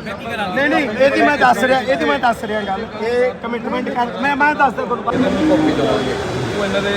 ਮਤਲਬ ਨਹੀਂ ਨਹੀਂ ਇਹਦੀ ਮੈਂ ਦੱਸ ਰਿਹਾ ਇਹਦੀ ਮੈਂ ਦੱਸ ਰਿਹਾ ਗੱਲ, ਇਹ ਕਮਿਟਮੈਂਟ ਕਰ, ਮੈਂ ਮੈਂ ਦੱਸਦਾ ਤੁਹਾਨੂੰ ਕਾਪੀ ਦਵਾਂਗੇ ਉਹ ਇਹਨਾਂ ਦੇ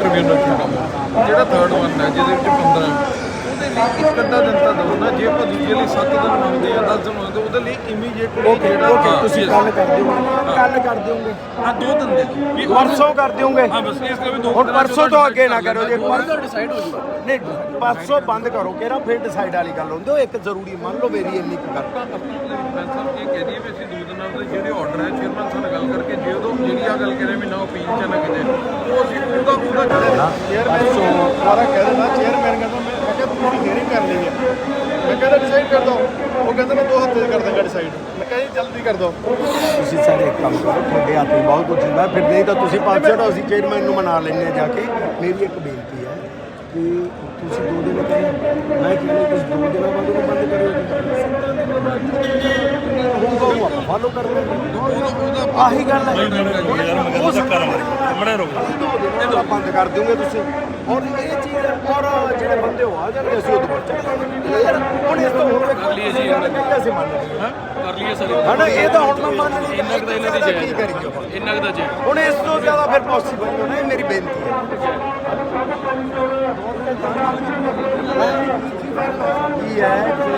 ਟ੍ਰਿਬਿਊਨਲ ਚ ਕੰਮ ਜਿਹੜਾ ਥਰਡ ਵਨ ਹੈ, ਜਿਹਦੇ ਵਿੱਚ 15 ਉਹਦੇ ਲਈ ਇੱਕ ਅੱਧਾ ਦਿਨ ਤਾਂ ਦਿਓ ਨਾ ਜੇ ਆਪਾਂ ਦੂਜੇ ਲਈ 7 ਦਿਨ ਮੰਗਦੇ ਆ 10 ਦਿਨ ਮੰਗਦੇ ਉਹਦੇ ਲਈ ਇਮੀਡੀਏਟਲੀ ਓਕੇ ਓਕੇ ਤੁਸੀਂ ਕੱਲ ਕਰ ਦਿਓਗੇ ਕੱਲ ਕਰ ਦਿਓਗੇ। ਹਾਂ ਦੋ ਦਿਨ ਦੇ ਦਿਓ। ਵੀ ਪਰਸੋਂ ਕਰ ਦਿਓਗੇ। ਹਾਂ ਬਸ ਇਸ ਲਈ ਵੀ ਦੋ ਹੁਣ ਪਰਸੋਂ ਤੋਂ ਅੱਗੇ ਨਾ ਕਰੋ ਜੇ ਪਰਸੋਂ ਡਿਸਾਈਡ ਹੋ ਜੂਗਾ ਨਹੀਂ ਪਰਸੋਂ ਬੰਦ ਕਰੋ ਕਿਹੜਾ ਫਿਰ ਡਿਸਾਈਡ ਵਾਲੀ ਗੱਲ ਹੁੰਦੀ ਉਹ ਇੱਕ ਜ਼ਰੂਰੀ ਮੰਨ ਲਓ ਮੇਰੀ ਇੰਨੀ ਕੁ ਗੱਲ। ਸਾਹਿਬ ਇਹ ਕਹਿ ਦਈਏ ਵੀ ਅਸੀਂ ਦੋ ਦਿਨਾਂ ਦੇ ਜਿਹੜੇ ਆਰਡਰ ਹੈ ਚੇਅਰਮੈਨ ਸਾਹਿਬ ਨਾਲ ਗੱਲ ਕਰਕੇ ਜੇ ਉਦੋਂ ਜਿਹੜੀ ਆ ਗੱਲ ਕਰੇ ਵੀ ਨਾ ਅਪੀਲ ਚ ਨਾ ਕਿਤੇ ਉਹ ਅਸੀਂ ਉਹਦਾ ਉਹਦਾ ਚੇਅਰਮੈਨ ਨੂੰ ਦੁਬਾਰਾ ਕਹਿ ਦੇਣਾ ਚੇਅਰਮੈਨ ਕਹਿੰਦਾ ਮੈਂ ਮੈਂ ਕਿਹਾ ਤੁਸੀਂ ਹੀਅਰਿੰਗ ਕਰ ਲਈ ਹੈ ਮੈਂ ਕਹਿੰਦਾ ਡਿਸਾਈਡ ਕਰ ਦੋ ਉਹ ਕਹਿੰਦਾ ਮੈਂ ਦੋ ਹਫ਼ਤੇ 'ਚ ਕਰ ਦਾਂਗਾ ਡਿਸਾਈਡ ਮੈਂ ਕਹਿੰਦਾ ਜੀ ਜਲਦੀ ਕਰ ਦੋ। ਤੁਸੀਂ ਸਾਰੇ ਇੱਕ ਕੰਮ ਕਰੋ ਤੁਹਾਡੇ ਹੱਥ ਬਹੁਤ ਕੁਝ ਹੁੰਦਾ। ਫਿਰ ਨਹੀਂ ਤਾਂ ਤੁਸੀਂ ਪੰਜ ਛੱਡੋ ਅਸੀਂ ਚੇਅਰਮੈਨ ਨੂੰ ਮਨਾ ਲੈਂਦੇ ਜਾ ਕੇ। ਮੇਰੀ ਇੱਕ ਬੇਨਤੀ ਹੈ ਕਿ ਤੁਸੀਂ ਦੋ ਦਿਨ ਕਹੇ ਮੈਂ ਕਹਿੰਦਾ ਤੁਸੀਂ ਦੋ ਦਿਨਾਂ ਬਾਅਦ ਉਹਨੂੰ ਬੰਦ ਹੋਊਗਾ ਉਹ ਆਪਾਂ ਫਾਲੋ ਕਰ। ਲੈਂਦੇ ਆਹੀ ਗੱਲ ਹੈ। ਉਹ ਚੱਕਰ ਮੜੇ ਰੋ ਇਹ ਬੰਦ ਕਰ ਦਿਓਗੇ ਤੁਸੀਂ। ਔਰ ਇਹ ਚੀਜ਼ ਔਰ ਜਿਹੜੇ ਬੰਦੇ ਹੋ ਆ ਜਾਣਗੇ ਅਸੀਂ ਉਦੋਂ ਬੱਚਾ ਯਾਰ ਹੁਣ ਇਸ ਤੋਂ ਕਰ ਲਈਏ ਜੀ। ਅਸੀਂ ਮੰਨ ਲਈਏ। ਕਰ ਲਈਏ ਸਰ ਹਨਾ ਇਹ ਤਾਂ ਹੁਣ ਮੈਂ ਮੰਨ ਲਈ ਇੰਨਾ ਕੁ ਤਾਂ ਇਹਨਾਂ ਦੀ ਕੀ ਜਾਇਜ਼ ਕਰੀਏ ਆਪਾਂ? ਇੰਨਾ ਕੁ ਤਾਂ ਜੇ ਹੁਣ ਇਸ ਤੋਂ ਜ਼ਿਆਦਾ ਫਿਰ ਪੋਸੀਬਲ ਨਹੀਂ ਹੋਣਾ ਇਹ ਮੇਰੀ ਬੇਨਤੀ ਹੈ। ਕੀ ਹੈ ਕਿ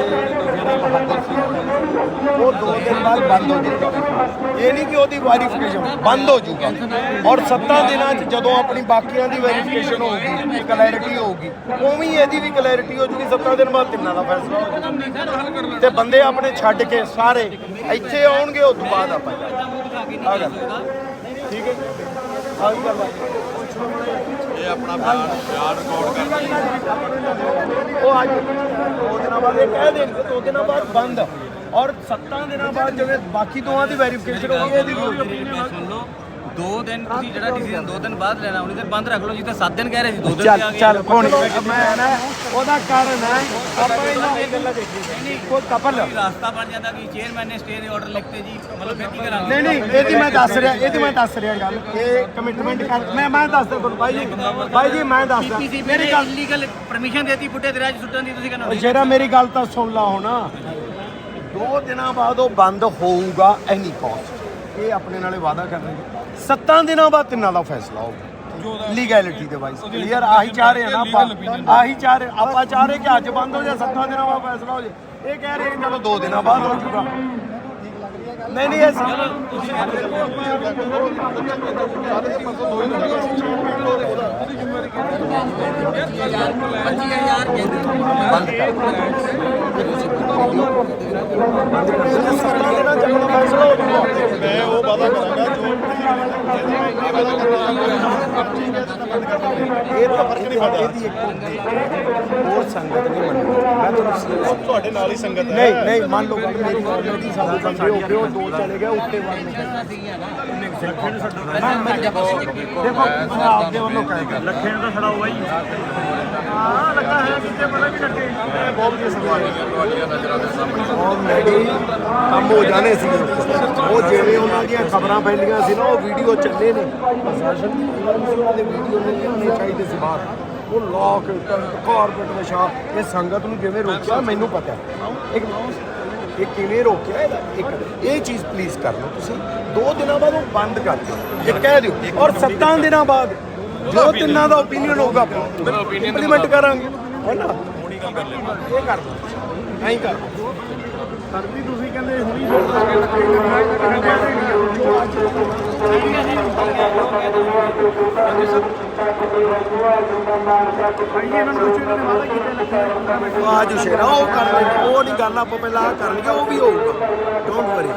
ਜਿਹੜਾ ਬਹਾਦਰ ਸੀ ਉਹ ਦੋ ਦਿਨ ਬਾਅਦ ਬੰਦ ਹੋ ਜਾਏਗਾ ਇਹ ਨਹੀਂ ਕਿ ਉਹਦੀ ਵੈਰੀਫਿਕੇਸ਼ਨ ਬੰਦ ਹੋ ਜਾਊਗਾ। ਔਰ 7 ਦਿਨਾਂ 'ਚ ਜਦੋਂ ਆਪਣੀ ਬਾਕੀਆਂ ਦੀ ਵੈਰੀਫਿਕੇਸ਼ਨ ਹੋਊਗੀ ਕਲੈਰਿਟੀ ਹੋਊਗੀ ਉਵੇਂ ਹੀ ਇਹਦੀ ਵੀ ਕਲੈਰਿਟੀ ਹੋ ਜੂਗੀ 7 ਦਿਨ ਬਾਅਦ ਤਿੰਨਾਂ ਦਾ ਫੈਸਲਾ ਜਾਊਗਾ। ਤੇ ਬੰਦੇ ਆਪਣੇ ਛੱਡ ਕੇ ਸਾਰੇ ਇੱਥੇ ਆਉਣਗੇ ਉਸ ਤੋਂ ਬਾਅਦ ਆਪਾਂ ਜਾਵਾਂਗੇ। ਆ ਗੱਲ। ਠੀਕ ਹੈ ਆ ਵੀ ਗੱਲ ਇਹ ਆਪਣਾ ਬਿਆਨ ਬਿਆਨ ਰਿਕਾਰਡ ਕਰ ਉਹ ਅੱਜ ਦੋ ਦਿਨਾਂ ਬਾਅਦ ਇਹ ਕਹਿ ਦੇਣਗੇ ਦੋ ਦਿਨਾਂ ਬਾਅਦ ਬੰਦ। ਔਰ 7 ਦਿਨਾਂ ਬਾਅਦ ਜਿਵੇਂ ਬਾਕੀ ਦੋਵਾਂ ਦੀ ਵੈਰੀਫਿਕੇਸ਼ਨ ਹੋਊਗੀ ਇਹਦੀ ਵੀ ਹੋਊਗੀ। ਸੁਣ ਲਓ। ਦੋ ਦਿਨ ਤੁਸੀਂ ਜਿਹੜਾ ਡਿਸੀਜਨ ਦੋ ਦਿਨ ਬਾਅਦ ਲੈਣਾ ਉਹਨੇ ਤੇ ਬੰਦ ਰੱਖ ਲਓ ਜੀ ਤਾਂ 7 ਦਿਨ ਕਹਿ ਰਹੇ ਸੀ ਦੋ ਦਿਨ ਤੇ ਚੱਲ ਆ ਗਏ। ਚੱਲ ਕੋਣ ਮੈਂ ਨਾ ਉਹਦਾ ਕਾਰਨ ਹੈ ਆਪਾਂ ਇਹਨਾਂ ਇਹ ਗੱਲਾਂ ਦੇਖੀ ਕੋਈ ਕਪਲ। ਕੋਈ ਰਾਸਤਾ ਬਣ ਜਾਂਦਾ ਕਿ ਚੇਅਰਮੈਨ ਨੇ ਸਟੇ ਦੇ ਆਰਡਰ ਲਿਖਤੇ ਜੀ ਮਤਲਬ ਫਿਰ ਕੀ ਕਰਾਂਗੇ? ਨਹੀਂ ਨਹੀਂ ਇਹਦੀ ਮੈਂ ਦੱਸ ਰਿਹਾ ਇਹਦੀ ਮੈਂ ਦੱਸ ਰਿਹਾ ਗੱਲ। ਇਹ ਕਮਿਟਮੈਂਟ ਕਰ ਮੈਂ ਮੈਂ ਦੱਸਦਾ ਤੁਹਾਨੂੰ ਭਾਈ ਜੀ। ਭਾਈ ਜੀ ਮੈਂ ਦੱਸਦਾ। ਮੇਰੀ ਗੱਲ ਇਲੀਗਲ ਪਰਮਿਸ਼ਨ ਦੇਤੀ ਪੁੱਟੇ ਦਰਿਆ 'ਚ ਸੁੱਟਣ ਦੀ ਤੁਸੀਂ ਕਹਿੰਦੇ ਜਿਹੜਾ ਮੇਰੀ ਗੱਲ ਤਾਂ ਸੁਣ ਲਾ ਹੁਣ। ਦੋ ਦਿਨਾਂ ਬਾਅਦ ਉਹ ਬੰਦ ਹੋਊਗਾ ਐਨੀ ਕਾਸਟ ਇਹ ਆਪਣੇ ਨਾਲੇ ਵਾਅਦਾ ਕਰ ਰਹੇ ਨੇ। ਸੱਤਾਂ ਦਿਨਾਂ ਬਾਅਦ ਤਿੰਨਾਂ ਦਾ ਫੈਸਲਾ ਹੋਊਗਾ। ਲੀਗੈਲਿਟੀ ਦੇ ਵਾਈਸ ਕਲੀਅਰ ਆਹੀ ਚਾਹ ਰਹੇ ਆ ਨਾ ਆਪਾਂ। ਆਹੀ ਚਾਹ ਰਹੇ ਆਪਾਂ ਚਾਹ ਰਹੇ ਕਿ ਅੱਜ ਬੰਦ ਹੋ ਜਾ ਸੱਤਾਂ ਦਿਨਾਂ ਬਾਅਦ ਫੈਸਲਾ ਹੋ ਜੇ ਇਹ ਕਹਿ ਰਹੇ ਕਿ ਚਲੋ ਦੋ ਦਿਨਾਂ ਬਾਅਦ ਹੋ ਜਾਊਗਾ। ਨਹੀਂ ਨਹੀਂ ਇਹ ਬੰਦ ਕਰ। ਮੈਂ ਉਹ ਵਾਅਦਾ ਕਰਾਂਗਾ ਜੋ ਇਹ ਵਾਅਦਾ ਕਰਾਂਗਾ ਇਹ ਤਾਂ ਫ਼ਰਕ ਨਹੀਂ ਪੜਦਾ ਇਹਦੀ ਇੱਕ ਹੋਰ ਸੰਗਤ ਨਹੀਂ ਮੰਨਦੀ ਮੈਂ ਤੁਹਾਨੂੰ ਤੁਹਾਡੇ ਨਾਲ ਹੀ ਸੰਗਤ ਹੈ ਨਹੀਂ ਨਹੀਂ ਮੰਨ ਲਓ ਮੇਰੀ ਆਲਰੇਡੀ ਸਾਡੇ ਬੰਦੇ ਹੋ ਗਏ ਉਹ ਦੋ ਚਲੇ ਗਏ, ਉੱਤੇ ਵੜ ਨਹੀਂ ਦੇਖੋ, ਮੈਂ ਆਪਦੇ ਵੱਲੋਂ ਕਹੇਗਾ ਲੱਖੇ ਦਾ ਖੜਾ ਹੋਇਆ ਜੀ ਹਾਂ ਲੱਗਾ ਹੈ ਕਿਤੇ ਪਤਾ ਵੀ ਲੱਗੇ। ਬਹੁਤ ਵਧੀਆ ਸਵਾਲ ਤੁਹਾਡੀਆਂ ਨਜ਼ਰਾਂ ਦੇ ਸਾਹਮਣੇ। ਆਲਰੇਡੀ ਕੰਮ ਹੋ ਜਾਣੇ ਸੀ। ਉਹ ਜਿਵੇਂ ਉਹਨਾਂ ਦੀਆਂ ਖਬਰਾਂ ਫੈਲੀਆਂ ਸੀ ਨਾ ਉਹ ਵੀਡੀਓ ਚੱਲੇ ਨੇ ਪ੍ਰਸ਼ਾਸਨ ਦੀ ਉਹਨਾਂ ਦੇ ਵੀਡੀਓ ਨਹੀਂ ਆਉਣੇ ਚਾਹੀਦੇ ਸੀ ਬਾਹਰ। ਉਹ ਲੋਕ ਕਾਰਪੋਰੇਟ ਇਹ ਸੰਗਤ ਨੂੰ ਜਿਵੇਂ ਰੋਕਿਆ ਮੈਨੂੰ ਪਤਾ। ਇੱਕ ਇਹ ਕਿਵੇਂ ਰੋਕਿਆ ਇਹਦਾ? ਇੱਕ ਇਹ ਚੀਜ਼ ਪਲੀਜ਼ ਕਰ ਲਓ ਤੁਸੀਂ। ਦੋ ਦਿਨਾਂ ਬਾਅਦ ਉਹ ਬੰਦ ਕਰ ਦਿਓ। ਇਹ ਕਹਿ ਦਿਓ। ਔਰ ਸੱਤਾਂ ਦਿਨਾਂ ਬਾਅਦ ਜੋ ਤਿੰਨਾਂ ਦਾ ਓਪੀਨੀਅਨ ਹੋਊਗਾ ਇੰਪਲੀਮੈਂਟ ਕਰਾਂਗੇ। ਹੈ ਨਾ? ਹੁਣੀ ਕਰ ਲੈ ਇਹ ਕਰ ਐਂ ਕਰ ਦਿਓ ਸਰਦੀ ਤੁਸੀਂ ਕਹਿੰਦੇ ਹੁਣੀ ਆਜੋ ਸ਼ੇਰਾ ਉਹ ਕਰ ਲੈਂਦੇ ਉਹ ਨਹੀਂ ਗੱਲ ਆਪਾਂ ਪਹਿਲਾਂ ਆਹ ਕਰ ਲਈਏ ਉਹ ਵੀ ਹੋਊਗਾ। Don't worry